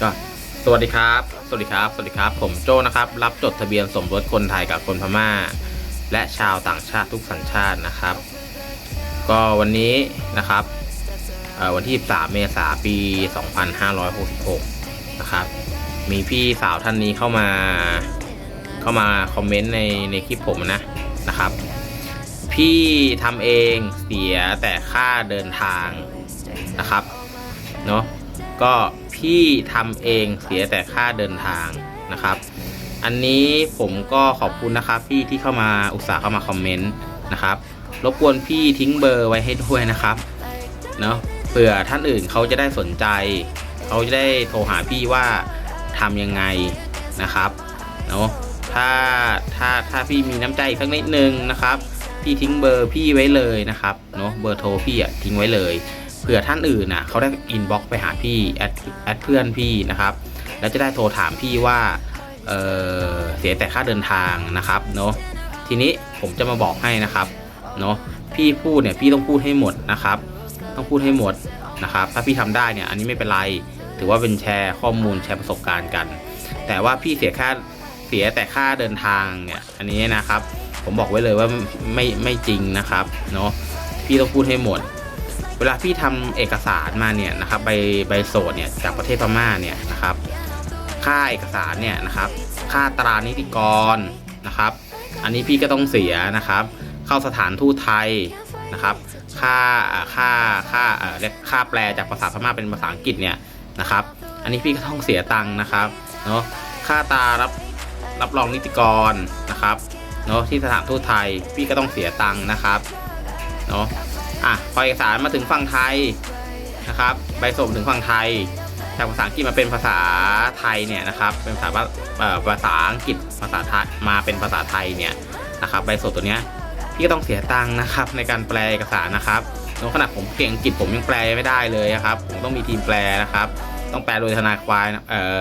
ก็สวัสดีครับ สวัสดีครับ สวัสดีครับ ผมโจนะครับ รับจดทะเบียนสมรสคนไทยกับคนพม่า และชาวต่างชาติทุกสัญชาตินะครับ ก็วันนี้นะครับวันที่3เมษายน ปี 2566 นะครับ มีพี่สาวท่านนี้เข้ามา เข้ามาคอมเมนต์ในในคลิปผมนะ นะครับ พี่ทำเองเสียแต่ค่าเดินทางนะครับ เนาะ ก็พี่ทำเองเสียแต่ค่าเดินทางนะครับ อันนี้ผมก็ขอบคุณนะครับพี่ที่เข้ามาอุตส่าห์เข้ามาคอมเมนต์นะครับรบกวนพี่ทิ้งเบอร์ไว้ให้ด้วยนะครับเนาะเผื่อท่านอื่นเขาจะได้สนใจ เขาจะได้โทรหาพี่ว่าทำยังไงนะครับเนาะถ้าถ้าถ้าพี่มีน้ำใจสักนิดนึงนะครับ พี่ทิ้งเบอร์พี่ไว้เลยนะครับเนาะเบอร์โทรพี่อะทิ้งไว้เลย เผื่อท่านอื่นน่ะเขาได้อินบ็อกไปหาพี่แอดแอดเพื่อนพี่นะครับ แล้วจะได้โทรถามพี่ว่าเเสียแต่ค่าเดินทางนะครับเนาะทีนี้ผมจะมาบอกให้นะครับเนาะพี่พูดเนี่ยพี่ต้องพูดให้หมดนะครับ ต้องพูดให้หมดนะครับ ถ้าพี่ทำได้เนี่ยอันนี้ไม่เป็นไร ถือว่าเป็นแชร์ข้อมูลแชร์ประสบการณ์กัน แต่ว่าพี่เสียค่าเสียแต่ค่าเดินทางเนี่ย อันนี้นะครับ ผมบอกไว้เลยว่าไม่ไม่จริงนะครับเนาะพี่ต้องพูดให้หมด วลาพี่ทำเอกสารมาเนี่ยนะครับใบใบโสดเนี่ยจากประเทศพม่าเนี่ยนะครับ ค่าเอกสารเนี่ยนะครับ ค่าตรานิติกรนะครับ อันนี้พี่ก็ต้องเสียนะครับ เข้าสถานทูตไทยนะครับ ค่าค่าค่าเอ่อเรียกค่าแปลจากภาษาพม่าเป็นภาษาอังกฤษเนี่ยนะครับ อันนี้พี่ก็ต้องเสียตังค์นะครับเนาะค่าตารับรับรองนิติกรนะครับเนาะที่สถานทูตไทยพี่ก็ต้องเสียตังค์นะครับเนาะ อะพอเอกสารมาถึงฝั่งไทยนะครับใบส่งถึงฝั่งไทยจากภาษาอังกฤษมาเป็นภาษาไทยเนี่ยนะครับเป็นภาษาภาษาอังกฤษภาษาไทยมาเป็นภาษาไทยเนี่ยนะครับใบสดตัวเนี้ยพี่ก็ต้องเสียตังค์นะครับในการแปลเอกสารนะครับในขณะผมเก่งอังกฤษผมยังแปลไม่ได้เลยนะครับ ผมต้องมีทีมแปลนะครับ ต้องแปลโดยทนายควายเอ่อ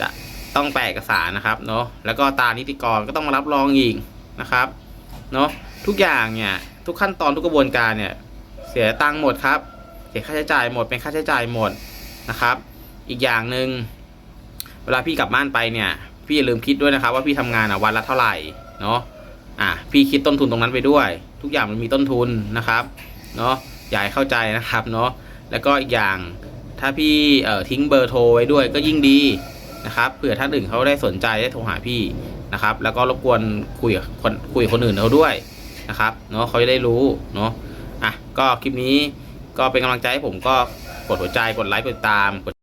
จะต้องแปลเอกสารนะครับเนาะแล้วก็ตานิติกรก็ต้องมารับรองอีกนะครับเนาะทุกอย่างเนี่ยทุกขั้นตอนทุกกระบวนการเนี่ย เสียตังค์หมดครับ เสียค่าใช้จ่ายหมดเป็นค่าใช้จ่ายหมดนะครับ อีกอย่างหนึ่งเวลาพี่กลับบ้านไปเนี่ย พี่อย่าลืมคิดด้วยนะครับ ว่าพี่ทำงานอะวันละเท่าไหร่เนาะอะพี่คิดต้นทุนตรงนั้นไปด้วย ทุกอย่างมันมีต้นทุนนะครับเนาะอย่าให้เข้าใจนะครับเนาะแล้วก็อีกอย่างถ้าพี่เอ่อทิ้งเบอร์โทรไว้ด้วยก็ยิ่งดีนะครับเผื่อท่านอื่นเขาได้สนใจได้โทรหาพี่นะครับ แล้วก็รบกวนคุยกับคนคุยกับคนอื่นเขาด้วยนะครับเนาะเขาจะได้รู้เนาะ อะก็คลิปนี้ก็เป็นกำลังใจให้ผมก็กดหัวใจกดไลค์กดติดตามกด